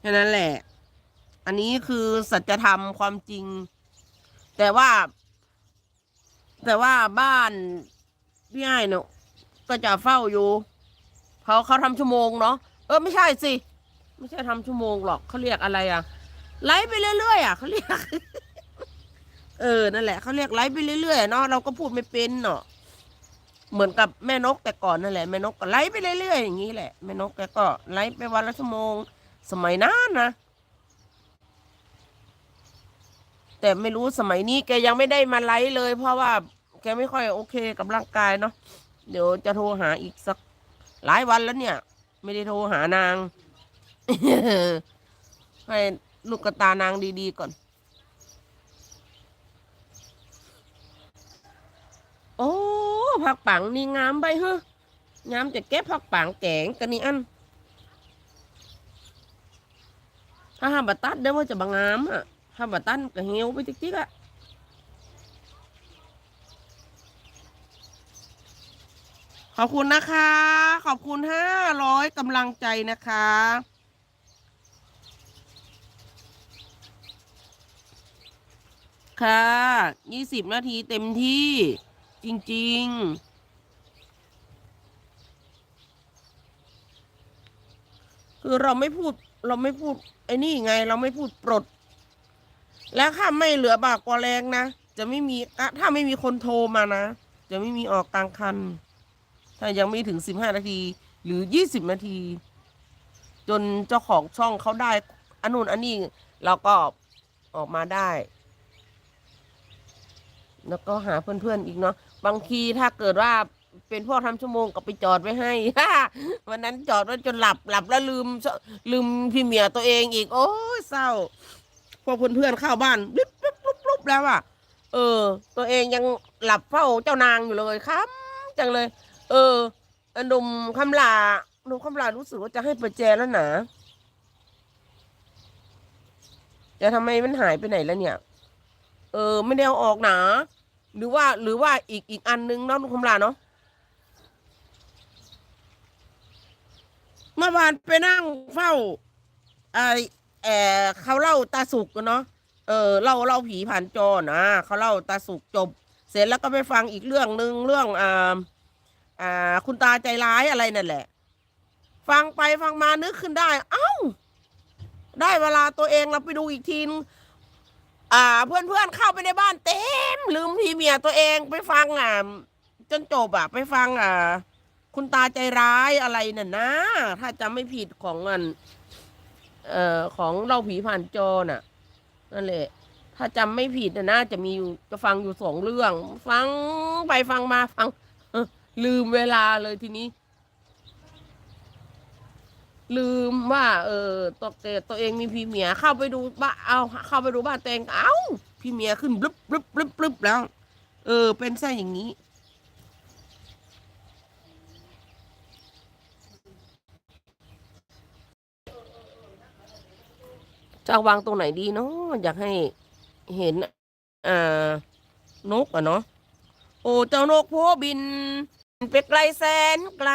แค่นั้นแหละ อันนี้คือสัจธรรมความจริง แต่ว่า แต่ว่าบ้านพี่ไอ้เนี่ยก็จะเฝ้าอยู่เขาเขาทำชั่วโมงเนาะเออไม่ใช่สิ ไม่ใช่ทำชั่วโมงหรอกเขาเรียกอะไรอะไลฟ์ไปเรื่อยๆอะเขาเรียก เออนั่นแหละเขาเรียกไลฟ์ไปเรื่อยๆเนาะเราก็พูดไม่เป็นเนาะเหมือนกับแม่นกแต่ก่อนนั่นแหละแม่นกก็ไลฟ์ไปเรื่อยๆอย่างนี้แหละแม่นกแกก็ไลฟ์ไปวันละชั่วโมง สมัยนั้นนะ แต่ไม่รู้สมัยนี้แกยังไม่ได้มาไลฟ์เลย เพราะว่า แกไม่ค่อยโอเคกับร่างกายเนาะเดี๋ยวจะโทรหาอีกสัก หลายวันแล้วเนี่ย ไม่ได้โทรหานาง ให้ลูกกตานางดีๆก่อน โอ้ผักปังนี่งามไปเฮ้งามจะเก็บผักปังแกงกันนี่อัน ถ้าห้าบัตัดเดี๋ยวว่าจะบางงามอะห้าบัตัดก็เหี่ยวไปติ๊กๆอะขอบคุณนะคะ ขอบคุณห้าร้อยกำลังใจนะคะ ค่ะยี่สิบนาทีเต็มที่จริง ๆ คือเราไม่พูดเราไม่พูดไอ้นี่ไง เราไม่พูดปลด แล้วถ้าไม่เหลือบากกว่าแรงนะ จะไม่มีถ้าไม่มีคนโทรมานะ จะไม่มีออกกลางคัน ถ้ายังไม่ถึงสิบห้านาที หรือยี่สิบนาที จนเจ้าของช่องเขาได้อันนู้นอันนี้เราก็ออกมาได้ แล้วก็หาเพื่อนๆอีกเนาะบางทีถ้าเกิดว่า เป็นพวกทำชั่วโมงก็ไปจอดไว้ให้ วันนั้นจอดไว้จนหลับหลับแล้วลืมลืมพี่เมียตัวเองอีก โอ้เศร้า พวกเพื่อนๆเข้าบ้านลุบลุบลุบลุบแล้วอะ เออ ตัวเองยังหลับเฝ้าเจ้านางอยู่เลยครับจังเลย เอออันหนุ่มคำลาหนุ่มคำลารู้สึกว่าจะให้ประแจแล้วนะแต่ทำไมมันหายไปไหนแล้วเนี่ย เออ ไม่ได้เอาออกหนา หรือว่าหรือว่าอีกอีกอันนึงเนาะลุงคำลาเนาะ เมื่อวานไปนั่งเฝ้าไอแอเขาเล่าตาสุกเนาะเออเล่าเล่าผีผ่านจอนะเขาเล่าตาสุกจบ เสร็จแล้วก็ไปฟังอีกเรื่องหนึ่งเรื่องอ่าอ่าคุณตาใจร้ายอะไรนั่นแหละ ฟังไปฟังมานึกขึ้นได้ เอ้า ได้เวลาตัวเองเราไปดูอีกทีนอ่า เพื่อนเพื่อนเข้าไปในบ้านเต็มลืมพีเมียตัวเองไปฟังอ่าจนจบอะไปฟังอ่า คุณตาใจร้ายอะไรน่ะนะ ถ้าจำไม่ผิดของมันเอ่อของเราผีผ่านจอน่ะ นั่นแหละ ถ้าจำไม่ผิดน่ะนะจะมีอยู่จะฟังอยู่สองเรื่อง ฟังไปฟังมาฟังลืมเวลาเลยทีนี้ ลืมว่า เออตัวเกตัวเองมีพี่เมียเข้าไปดูบ้านเอาเข้าไปดูบ้านตัวเองเอ้าพี่เมียขึ้นบลึบปลึบปลึบปลึบแล้ว เออ เป็นซะอย่างนี้ จะวางตรงไหนดีเนาะอยากให้เห็น อ่านกอะเนาะโอ้เจ้านกโพบินไปไกลแสนไกล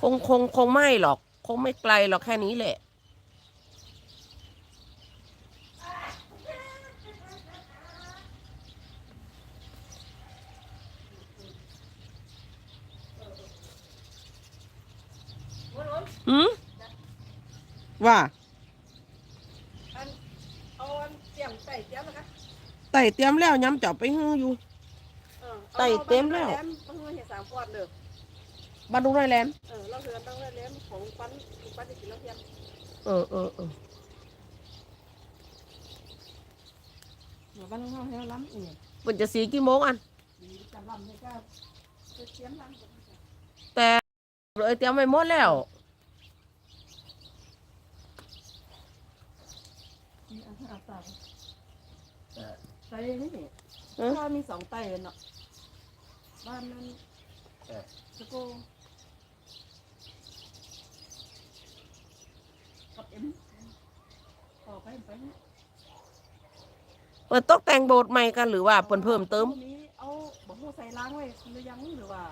คงคงคงไม่หรอก คงไม่ไกลหรอกแค่นี้แหละ หืมว่าเอาอันเตรียมใส่เตรียมนะคะไต่เตรียมแล้วย้ำจับไปฮื้ออยู่ เออใส่เต็มแล้วต้องเห็นสามขวดเด้อบ้านดุงไรแลนด์เออเราเหือนต้องเลี้ยงของปั้นปั้นจะกินแล้วเพียงเออเออเออเดี๋ยวบ้านเราให้ล้ำอีกมันจะสีกี่โมงอันจำลำเลยก็จะเตรียมล้ำ แต่เลยเตรียมไปหมดแล้ว นี่อันที่อาบใส่นี่นี่เออ ถ้ามีสองไตเนาะบ้านนั้นสกูกับเอ็มต่อไปไปเปิดตกแต่งโบสถ์ใหม่กันหรือว่าเปิ่นเพิ่มเติมนี้เอาบอกว่าใส่ล้างไว้หรือยังหรือว่า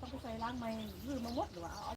ต้องไปใส่ล้างใหม่หรือมาหมดหรือว่าเอา